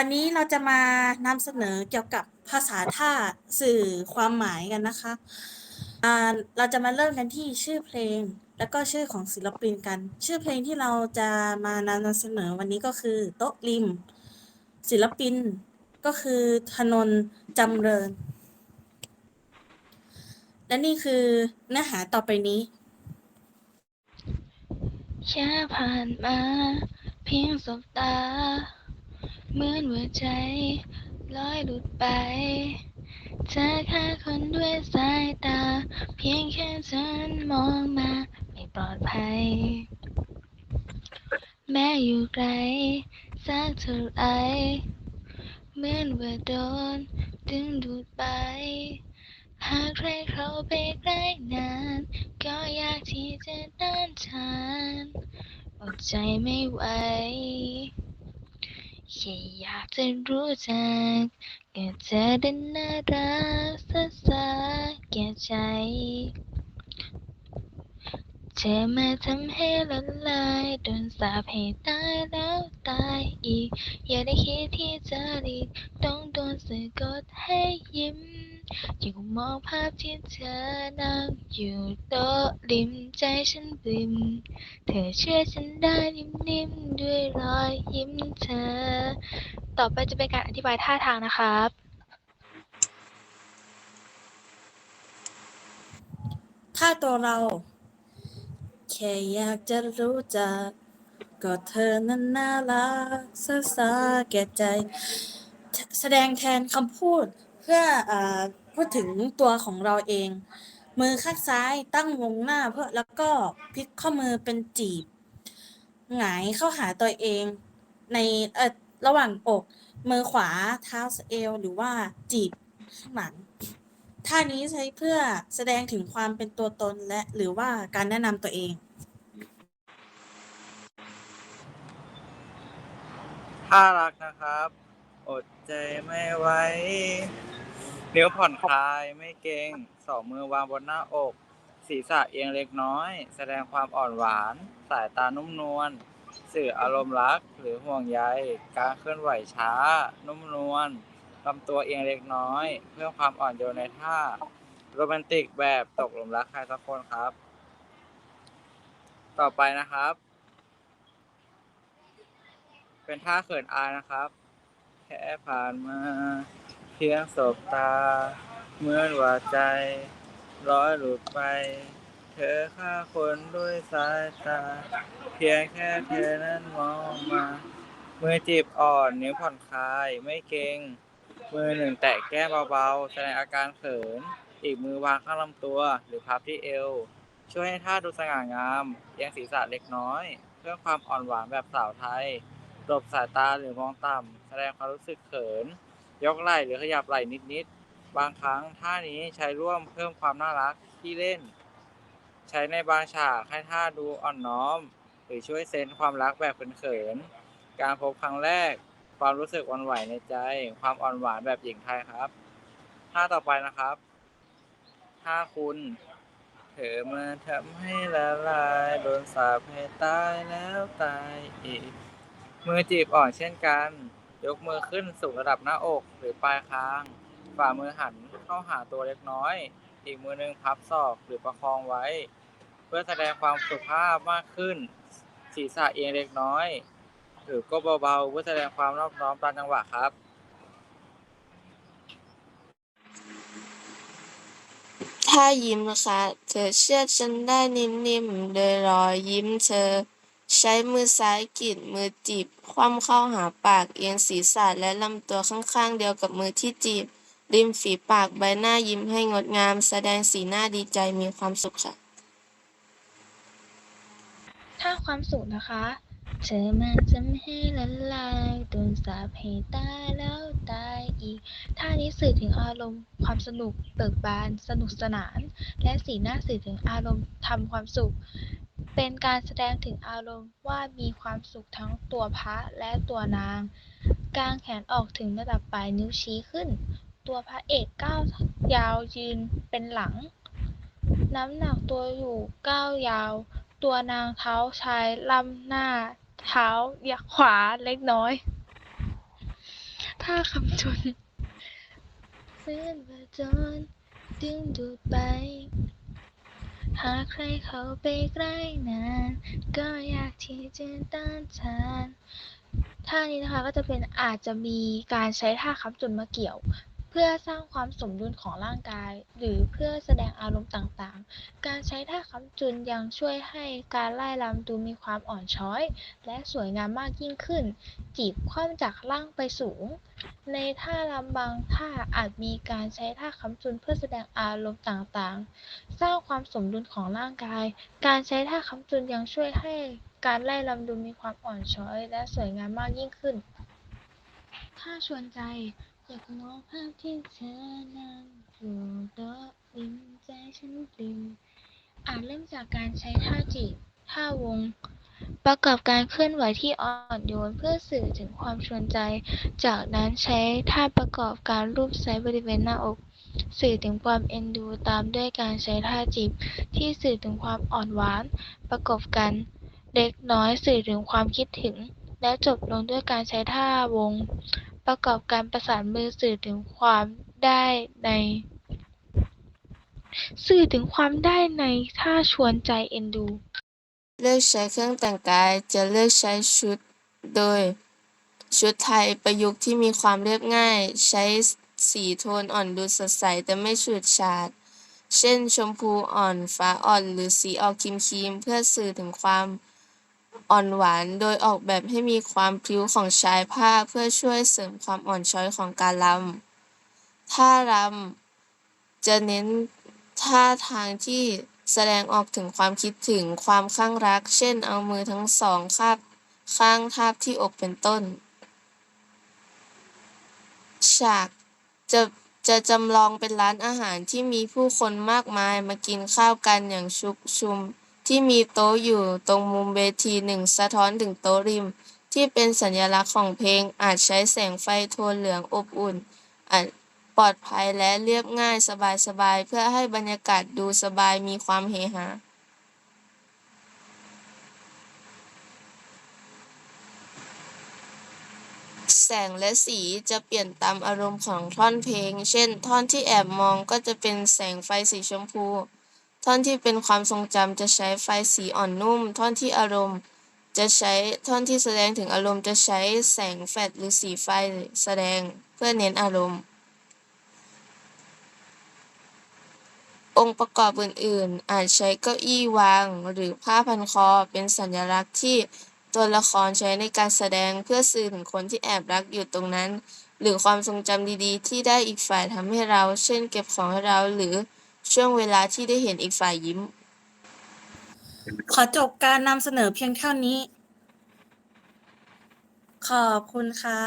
วันนี้เราจะมานำเสนอเกี่ยวกับภาษาท่าสื่อความหมายกันนะคะเราจะมาเริ่มกันที่ชื่อเพลง แล้วก็ชื่อของศิลปินกัน ชื่อเพลงที่เราจะมานำเสนอวันนี้ก็คือ โต๊ะริม ศิลปินก็คือธนนท์จำเริญ และนี่คือเนื้อหาต่อไปนี้แค่ผ่านมา เพียงสบตา เหมือนหัวใจลอยหลุดไป เธอแค่คนด้วยสายตา เพียงแค่ฉันมองมาไม่ปลอดภัย แม้อยู่ไกลสักเท่าไรเหมือนว่าโดนดึงดูดไป หากใครเข้าไปใกล้นาน ก็อยากที่จะต้านทานอดใจไม่ไหว แค่อยากจะรู้จักก็เธอได้น่ารักสักสักแก่ใจ เธอมาทำให้ละลายโดนสาปให้ตายแล้วตายอีก อย่าได้คิดที่จะหลีกต้องโดนสะกดให้ยิ้มอยู่มองภาพที่เธอนั่งอยู่โต๊ะริมใจฉันบลิมเธอเชื่อฉันได้นิ่มๆด้วยรอยยิ้มเธอ ต่อไปจะเป็นการอธิบายท่าทางนะครับถ้าตัวเรา ค่อยากจะรู้จัก ก็เธอนั้นน่ารักสักสาแก่ใจ แสดงแทนคำพูดเพื่อเออพูดถึงตัวของเราเอง มือข้างซ้ายตั้งวงหน้าเพื่อแล้วก็พลิกข้อมือเป็นจีบ หงายเข้าหาตัวเอง ในเออระหว่างอก มือขวาเท้าเอวหรือว่าจีบข้างหลังท่านี้ใช้เพื่อแสดงถึงความเป็นตัวตนและหรือว่าการแนะนำตัวเอง ถ้ารักนะครับ อดใจไม่ไหวนิ้วผ่อนคลายไม่เกร็งสองมือวางบนหน้าอก ศีรษะเอียงเล็กน้อย แสดงความอ่อนหวาน สายตานุ่มนวลสื่ออารมณ์รักหรือห่วงใยการเคลื่อนไหวช้า นุ่มนวลลำตัวเอียงเล็กน้อย เพื่อความอ่อนโยนในท่า โรแมนติกแบบตกหลุมรักใครสักคนครับ ต่อไปนะครับ เป็นท่าเขินอายนะครับ แค่ผ่านมา เพียงสบตา เหมื่อนว่าใจ ร้อยหลุดไป เธอฆ่าคนด้วยสายตา เพียงแค่เธอนั้นมองมา มือจีบอ่อนนิ้วผ่อนคลายไม่เกร็งมือหนึ่งแตะแก้มเบาๆ แสดงอาการเขิน อีกมือวางข้างลำตัวหรือพับที่เอว ช่วยให้ท่าดูสง่างามเอียงศีรษะเล็กน้อย เพื่อความอ่อนหวานแบบสาวไทย หลบสายตาหรือมองต่ำแสดงความรู้สึกเขิน ยกไหล่หรือขยับไหล่นิดๆ บางครั้งท่านี้ใช้ร่วมเพิ่มความน่ารักที่เล่น ใช้ในบางฉากให้ท่าดูอ่อนน้อม หรือช่วยเซนความรักแบบเขินๆ การพบครั้งแรก ความรู้สึกอ่อนไหวในใจ ความอ่อนหวานแบบหญิงไทยครับท่าต่อไปนะครับ ถ้าคุณเธอมาทำให้ละลายโดนสาปให้ตายแล้วตายอีก มือจีบอ่อนเช่นกัน ยกมือขึ้นสู่ระดับหน้าอกหรือปลายคาง ฝ่ามือหันเข้าหาตัวเล็กน้อย อีกมือหนึ่งพับศอกหรือประคองไว้ เพื่อแสดงความสุภาพมากขึ้น ศีรษะเอียงเล็กน้อย หรือก็เบาๆเพื่อแสดงความนอบน้อมตามจังหวะครับถ้ายิ้มนะคะ เธอเชื่อฉันได้นิ่มๆโดยรอยยิ้มเธอ ใช้มือซ้ายกรีดมือจีบ คว่ำเข้าหาปาก เอียงศีรษะและลำตัวข้างๆ เดียวกับมือที่จีบ ริมฝีปากใบหน้ายิ้มให้งดงาม แสดงสีหน้าดีใจมีความสุขค่ะ ถ้าความสุขนะคะ เธอมาทำให้ละลายโดนสาปให้ตายแล้วตายอีก ท่านี้สื่อถึงอารมณ์ ความสนุกเบิกบาน สนุกสนาน และสีหน้าสื่อถึงอารมณ์ทำความสุข เป็นการแสดงถึงอารมณ์ว่ามีความสุขทั้งตัวพระและตัวนาง กางแขนออกถึงระดับปลายนิ้วชี้ขึ้น ตัวพระเอกก้าวยาวยืนเป็นหลัง น้ำหนักตัวอยู่ก้าวยาว ตัวนางเท้าชายล่ำหน้า เท้ายักขวาเล็กน้อยท่าคำจนเหมือนว่าโจรดึงดูดไป หากใครเข้าไปใกล้นาน ก็อยากที่จะต้านทานท่านี้นะคะก็จะเป็นอาจจะมีการใช้ท่าค้ำจุนมาเกี่ยว พื่อสร้างความสมดุลของร่างกาย หรือเพื่อแสดงอารมณ์ต่างๆ การใช้ท่าคำจุนยังช่วยให้การไล่ลำดูมีความอ่อนช้อย และสวยงามมากยิ่งขึ้น จีบคว่ำจากล่างไปสูง ในท่ารำบางท่าอาจมีการใช้ท่าคำจุนเพื่อแสดงอารมณ์ต่างๆ สร้างความสมดุลของร่างกาย การใช้ท่าคำจุนยังช่วยให้การไล่ลำดูมีความอ่อนช้อย และสวยงามมากยิ่งขึ้นท่าชวนใจ อยากมองภาพที่เธอนั่งอยู่โต๊ะริมใจฉันปลิวอาจเริ่มจากการใช้ท่าจีบท่าวง ประกอบการเคลื่อนไหวที่อ่อนโยนเพื่อสื่อถึงความชวนใจ จากนั้นใช้ท่าประกอบการรูปไซส์บริเวณหน้าอก สื่อถึงความเอ็นดูตามด้วยการใช้ท่าจีบที่สื่อถึงความอ่อนหวาน ประกอบกันเล็กน้อยสื่อถึงความคิดถึง และจบลงด้วยการใช้ท่าวง ประกอบการประสานมือสื่อถึงความได้ใน สื่อถึงความได้ในท่าชวนใจเอ็นดู เลือกใช้เครื่องแต่งกายจะเลือกใช้ชุดโดย ชุดไทยประยุกต์ที่มีความเรียบง่าย ใช้สีโทนอ่อนดูสดใสแต่ไม่ฉูดฉาด เช่น ชมพูอ่อนฟ้าอ่อนหรือสีออกครีมๆเพื่อสื่อถึงความ อ่อนหวาน โดยออกแบบให้มีความพลิ้วของชายผ้าเพื่อช่วยเสริมความอ่อนช้อยของการรำ ท่ารำ จะเน้นท่าทางที่แสดงออกถึงความคิดถึงความข้างรัก เช่น เอามือทั้งสองคาบข้างทาบที่อกเป็นต้น ฉากจะจะจำลองเป็นร้านอาหารที่มีผู้คนมากมายมากินข้าวกันอย่างชุกชุม ที่มีโต๊ะอยู่ตรงมุมเวทีหนึ่งสะท้อนถึงโต๊ะริม ที่เป็นสัญลักษณ์ของเพลงอาจใช้แสงไฟโทนเหลืองอบอุ่นอาจปลอดภัยและเรียบง่ายสบายๆ เพื่อให้บรรยากาศดูสบายมีความเฮฮาแสงและสีจะเปลี่ยนตามอารมณ์ของท่อนเพลง เช่น ท่อนที่แอบมองก็จะเป็นแสงไฟสีชมพู ท่อนที่เป็นความทรงจำจะใช้ไฟสีอ่อนนุ่ม ท่อนที่อารมณ์จะใช้ท่อนที่แสดงถึงอารมณ์จะใช้แสงแฟลชหรือสีไฟแสดงเพื่อเน้นอารมณ์ องค์ประกอบอื่นๆ อาจใช้เก้าอี้วาง หรือผ้าพันคอเป็นสัญลักษณ์ที่ตัวละครใช้ในการแสดงเพื่อสื่อถึงคนที่แอบรักอยู่ตรงนั้น หรือความทรงจำดีๆ ที่ได้อีกฝ่ายทำให้เรา เช่น เก็บของให้เราหรือ ช่วงเวลาที่ได้เห็นอีกฝ่ายยิ้ม ขอจบการนำเสนอเพียงเท่านี้ ขอบคุณค่ะ